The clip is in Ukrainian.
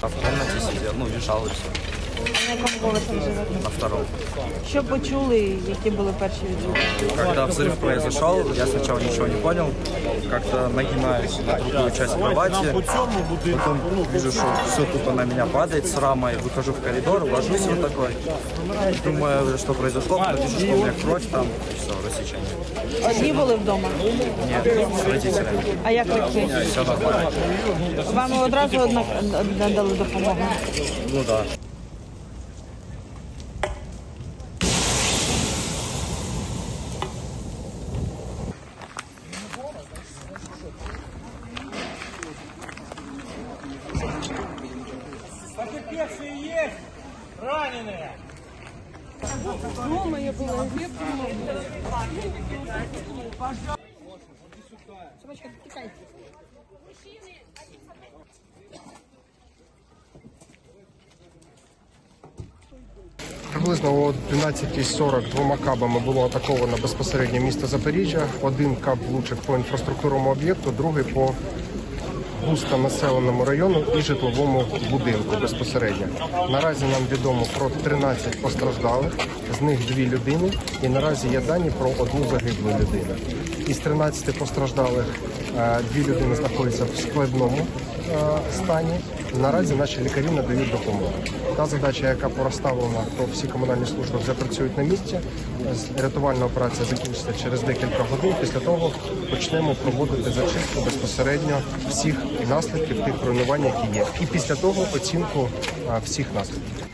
把普通的机器只要弄鱼烧就行。На якому поверсі живете? На втором. Що почули, які були перші відчуття? Когда взрыв произошел, я сначала ничего не понял. Как-то нагинаюсь на другую часть кровати. Потом вижу, что все тупо на меня падает с рамой. Выхожу в коридор, ложусь вот такой. Думаю, что произошло. Потом вижу, что у меня кровь там. И все, рассечение. Одні були вдома. Нет, с родителями. А як легкі? Все нормально. Вам одразу однак надали допомогу. Ну да. Потерпевшие есть! Раненые! Приблизно о 12.40 двома кабами було атаковано безпосередньо місто Запоріжжя. Один каб влучив по інфраструктурному об'єкту, другий по густо населеному району і житловому будинку безпосередньо. Наразі нам відомо про 13 постраждалих, з них дві людини, і наразі є дані про одну загиблу людину. Із 13 постраждалих е, дві людини знаходяться в складному е, стані. Наразі наші лікарі надають допомогу. Та задача, яка проставлена, то всі комунальні служби вже працюють на місці. Рятувальна операція закінчиться через декілька годин. Після того почнемо проводити зачистку безпосередньо всіх наслідків тих руйнувань, які є. І після того оцінку всіх наслідків.